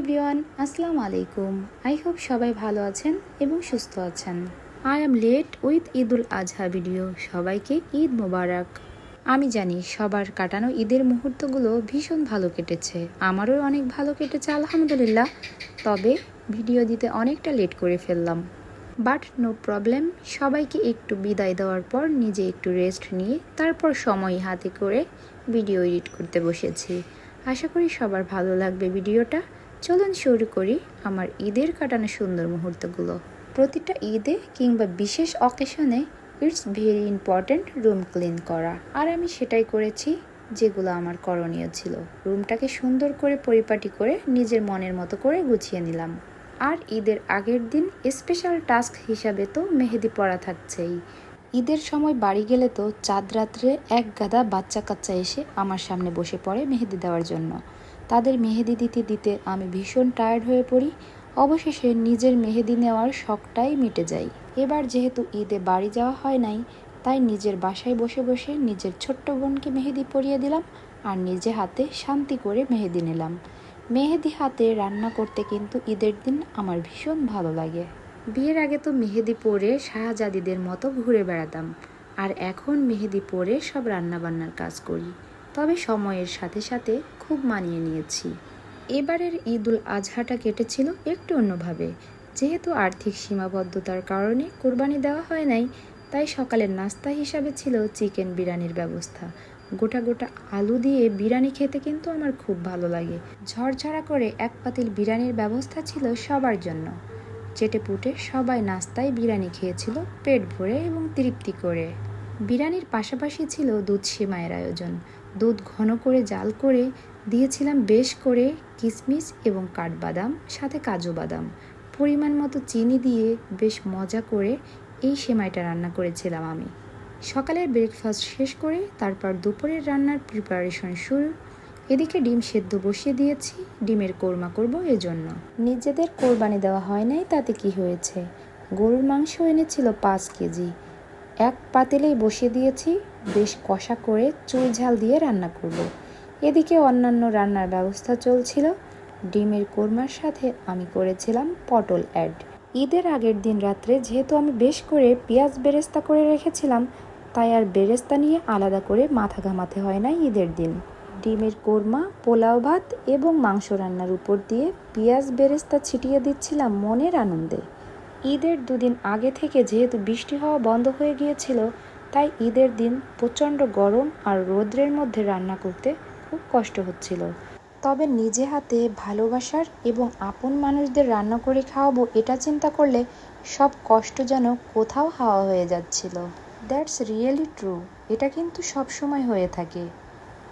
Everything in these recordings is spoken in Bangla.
এভরিওয়ান, আসসালামু আলাইকুম। আই হোপ সবাই ভালো আছেন এবং সুস্থ আছেন। I am late with Eid ul Adha video. সবাইকে ঈদ মোবারক। আমি জানি সবার কাটানো ঈদের মুহূর্তগুলো ভীষণ ভালো কেটেছে। আমারও অনেক ভালো কেটেছে, আলহামদুলিল্লাহ। তবে ভিডিও দিতে অনেকটা লেট করে ফেললাম। বাট নো প্রবলেম, সবাইকে একটু বিদায় দেওয়ার পর নিজে একটু রেস্ট নিয়ে তারপর সময় হাতে করে ভিডিও এডিট করতে বসেছি। আশা করি সবার ভালো লাগবে ভিডিওটা। চলুন শুরু করি আমার ঈদের কাটানো সুন্দর মুহূর্তগুলো। প্রতিটা ঈদে কিংবা বিশেষ অকেশনে it's very important room clean করা। আর আমি সেটাই করেছি যেগুলো আমার করণীয় ছিল। রুমটাকে সুন্দর করে পরিপাটি করে নিজের মনের মতো করে গুছিয়ে নিলাম। আর ঈদের আগের দিন স্পেশাল টাস্ক হিসাবে তো মেহেদি পড়া থাকছেই। ঈদের সময় বাড়ি গেলে তো চাঁদ রাত্রে এক গাদা বাচ্চা কাচ্চা এসে আমার সামনে বসে পড়ে মেহেদি দেওয়ার জন্য। তাদের মেহেদি দিতে দিতে আমি ভীষণ টায়ার্ড হয়ে পড়ি। অবশেষে নিজের মেহেদি নেওয়ার শখটাই মিটে যায়। এবার যেহেতু ঈদে বাড়ি যাওয়া হয় নাই, তাই নিজের বাসায় বসে বসে নিজের ছোট্ট বোনকে মেহেদি পরিয়ে দিলাম আর নিজে হাতে শান্তি করে মেহেদি নিলাম। মেহেদি হাতে রান্না করতে কিন্তু ঈদের দিন আমার ভীষণ ভালো লাগে। বিয়ের আগে তো মেহেদি পরে শাহজাদিদের মতো ঘুরে বেড়াতাম। আর এখন মেহেদি পরে সব রান্নাবান্নার কাজ করি। তবে সময়ের সাথে সাথে খুব মানিয়ে নিয়েছি। এবারের ঈদুল আজহাটা কেটেছিল একটু অন্যভাবে। যেহেতু আর্থিক সীমাবদ্ধতার কারণে কোরবানি দেওয়া হয় নাই, তাই সকালের নাস্তা হিসাবে ছিল চিকেন বিরিয়ানির ব্যবস্থা। গোটা গোটা আলু দিয়ে বিরিয়ানি খেতে কিন্তু আমার খুব ভালো লাগে। ঝরঝরা করে এক পাতিল বিরিয়ানির ব্যবস্থা ছিল সবার জন্য। চেটে পুটে সবাই নাস্তায় বিরিয়ানি খেয়েছিল, পেট ভরে এবং তৃপ্তি করে। বিরিয়ানির পাশাপাশি ছিল দুধ সেমাইয়ের আয়োজন। দুধ ঘন করে জাল করে দিয়েছিলাম বেশ করে কিশমিশ এবং কাঠবাদাম, সাথে কাজু বাদাম। পরিমাণ মতো চিনি দিয়ে বেশ মজা করে এই সেমাইটা রান্না করেছিলাম আমি। সকালের ব্রেকফাস্ট শেষ করে তারপর দুপুরের রান্নার প্রিপারেশন শুরু। এদিকে ডিম সেদ্ধ বসিয়ে দিয়েছি, ডিমের কোরমা করব এজন্য। নিজেদের কোরবানি দেওয়া হয় নাই, তাতে কি হয়েছে? গরুর মাংস এনেছিল পাঁচ কেজি। এক পাতিলেই বসিয়ে দিয়েছি, বেশ কষা করে চুই ঝাল দিয়ে রান্না করব। এদিকে অন্যান্য রান্নার ব্যবস্থা চলছিল। ডিমের কোরমার সাথে আমি করেছিলাম পটল অ্যাড ঈদের আগের দিন রাত্রে যেহেতু আমি বেশ করে পেঁয়াজ বেরেস্তা করে রেখেছিলাম, তাই আর বেরেস্তা নিয়ে আলাদা করে মাথা ঘামাতে হয় না ঈদের দিন। ডিমের কোরমা, পোলাও ভাত এবং মাংস রান্নার উপর দিয়ে পেঁয়াজ বেরেস্তা ছিটিয়ে দিচ্ছিলাম মনের আনন্দে। ঈদের দুদিন আগে থেকে যেহেতু বৃষ্টি হওয়া বন্ধ হয়ে গিয়েছিল, তাই ঈদের দিন প্রচণ্ড গরম আর রৌদ্রের মধ্যে রান্না করতে খুব কষ্ট হচ্ছিল। তবে নিজে হাতে ভালোবাসার এবং আপন মানুষদের রান্না করে খাওয়াবো এটা চিন্তা করলে সব কষ্ট যেন কোথাও হাওয়া হয়ে যাচ্ছিল। That's really true. এটা কিন্তু সব সময় হয়ে থাকে।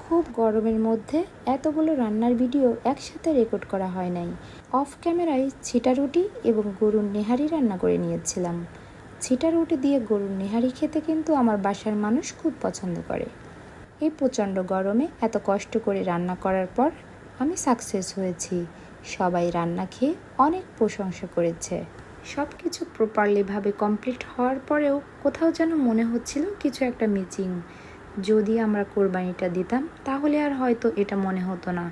খুব গরমের মধ্যে এতগুলো রান্নার ভিডিও একসাথে রেকর্ড করা হয় নাই। অফ ক্যামেরায় ছিটা রুটি এবং গরুর নেহারি রান্না করে নিয়েছিলাম। ছিটা রুটি দিয়ে গরুর নেহারি খেতে কিন্তু আমার বাসার মানুষ খুব পছন্দ করে। এই প্রচণ্ড গরমে এত কষ্ট করে রান্না করার পর আমি সাকসেস হয়েছি। সবাই রান্না খেয়ে অনেক প্রশংসা করেছে। সব কিছু প্রপারলিভাবে কমপ্লিট হওয়ার পরেও কোথাও যেন মনে হচ্ছিল কিছু একটা মিচিং যদি আমরা কোরবানিটা দিতাম, তাহলে আর হয়তো এটা মনে হতো না।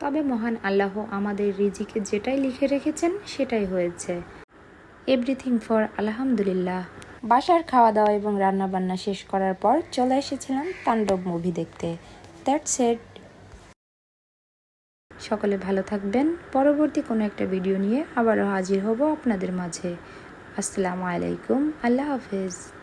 তবে মহান আল্লাহ আমাদের রিজিকে যেটাই লিখে রেখেছেন, সেটাই হয়েছে। এভরিথিং ফর আলহামদুলিল্লাহ বাসার খাওয়া দাওয়া এবং রান্না বান্না শেষ করার পর চলে এসেছিলাম তাণ্ডব মুভি দেখতে। দ্যাটস এট সকলে ভালো থাকবেন। পরবর্তী কোনো একটা ভিডিও নিয়ে আবারও হাজির হব আপনাদের মাঝে। আসসালামু আলাইকুম। আল্লাহ হাফেজ।